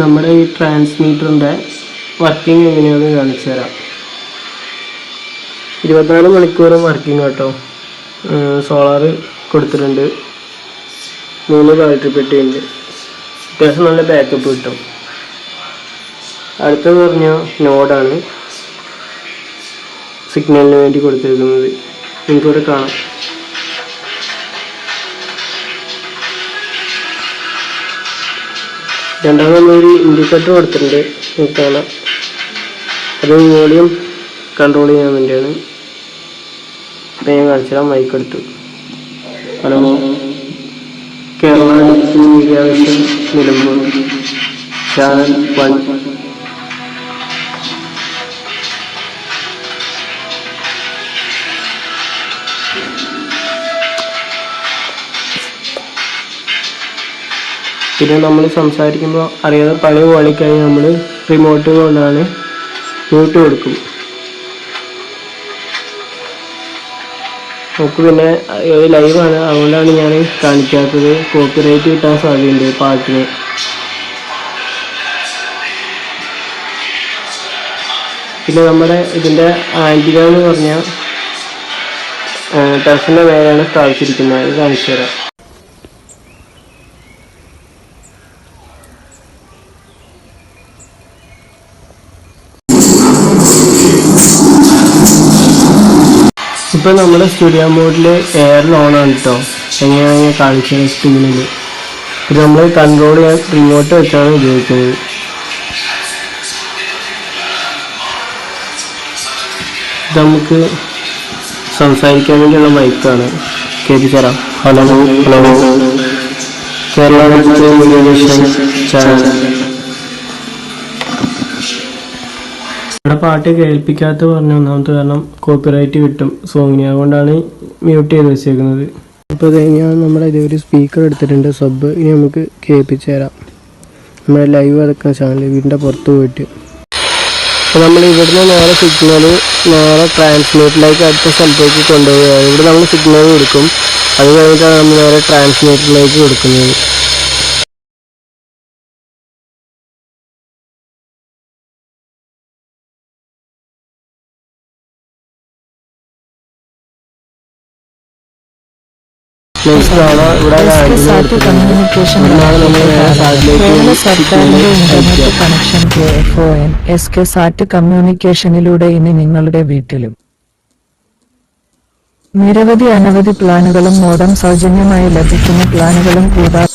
നമ്മുടെ ഈ ട്രാൻസ്മീറ്ററിന്റെ വർക്കിംഗ് എങ്ങനെയാണെന്ന് കാണിച്ചു തരാം. ഇരുപത്തിനാല് മണിക്കൂറും വർക്കിംഗ് കേട്ടോ സോളാർ കൊടുത്തിട്ടുണ്ട്. മൂന്ന് ബാറ്ററി പെട്ടിയുണ്ട്. അത്യാവശ്യം നല്ല ബാക്കപ്പ് കിട്ടും. അടുത്തെന്ന് പറഞ്ഞാൽ നോഡാണ് സിഗ്നലിന് വേണ്ടി കൊടുത്തിരിക്കുന്നത്. നിങ്ങൾക്കിവിടെ കാണാം. രണ്ടാമത് ഒരു ഇൻഡിക്കേറ്റർ കൊടുത്തിട്ടുണ്ട്. നിങ്ങൾക്ക് കാണാം. അത് വോളിയം കൺട്രോൾ ചെയ്യാൻ വേണ്ടിയാണ്. ഇപ്പം ഞാൻ കാണിച്ചാൽ മൈക്ക് എടുത്തു. Hello. Kerala media vision Nilambur. Channel one. പിന്നെ നമ്മൾ സംസാരിക്കുമ്പോൾ അറിയാതെ പണി പോളിക്കായി നമ്മൾ റിമോട്ട് കൊണ്ടാണ് മ്യൂട്ട് കൊടുക്കും. നമുക്ക് പിന്നെ ലൈവാണ് അതുകൊണ്ടാണ് ഞാൻ കാണിക്കാത്തത്. കോപ്പിറൈറ്റ് കിട്ടാൻ സാധ്യതയുണ്ട് പാട്ടിന്. പിന്നെ നമ്മുടെ ഇതിന്റെ ആന്റിന എന്ന് പറഞ്ഞാൽ ടെറസിന്റെ മേലെയാണ് സ്ഥാപിച്ചിരിക്കുന്നത്. അത് കാണിച്ചു തരാം ഇപ്പൊ നമ്മുടെ സ്റ്റുഡിയോ മോഡിൽ എയർ ഓൺ ആണ് കേട്ടോ എങ്ങനെയാണ് കാണിച്ചത് സ്ക്രീനിൽ ഇത് നമ്മൾ കൺട്രോൾ ചെയ്യാൻ റിമോട്ട് വെച്ചാണ് ഉപയോഗിക്കുന്നത്. നമുക്ക് സംസാരിക്കാൻ വേണ്ടിയുള്ള മൈക്കാണ് കേൾപ്പിച്ചേരാം ഹലോ ഹലോ. കേരള ചാനൽ ഇവിടെ പാട്ട് കേൾപ്പിക്കാത്ത പറഞ്ഞ ഒന്നാമത്തെ കാരണം കോപ്പിറൈറ്റ് കിട്ടും. സോങ്ങിന് അതുകൊണ്ടാണ് മ്യൂട്ട് ചെയ്ത് വെച്ചേക്കുന്നത്. അപ്പോൾ അത് ഞാൻ നമ്മുടെ ഇതേ ഒരു സ്പീക്കർ എടുത്തിട്ടുണ്ട് സബ് ഇനി നമുക്ക് കേൾപ്പിച്ച് തരാം. നമ്മുടെ ലൈവ് അടക്കുന്ന ചാനൽ വീടിന്റെ പുറത്ത് പോയിട്ട്. അപ്പോൾ നമ്മൾ ഇവിടുന്ന് നേരെ സിഗ്നൽ നേരെ ട്രാൻസ്ലേറ്റിലേക്ക് അടുത്ത സ്ഥലത്തേക്ക് കൊണ്ടുപോവുകയാണ്. ഇവിടെ നമ്മൾ സിഗ്നൽ കൊടുക്കും. അത് കഴിഞ്ഞിട്ടാണ് നമ്മൾ നേരെ ട്രാൻസ്ലേറ്റിലേക്ക് കൊടുക്കുന്നത്. നേരെ സാറ്റിലൈറ്റ് കേരള സർക്കാരിന്റെ ഇന്റർനെറ്റ് അയക്കുക. Connection K F O N S K sat കമ്മ്യൂണിക്കേഷനിലൂടെ ഇനി നിങ്ങളുടെ വീട്ടിലും. നിരവധി അനവധി പ്ലാനുകളും മോഡം സൗജന്യമായി ലഭിക്കുന്ന പ്ലാനുകളും കൂടാതെ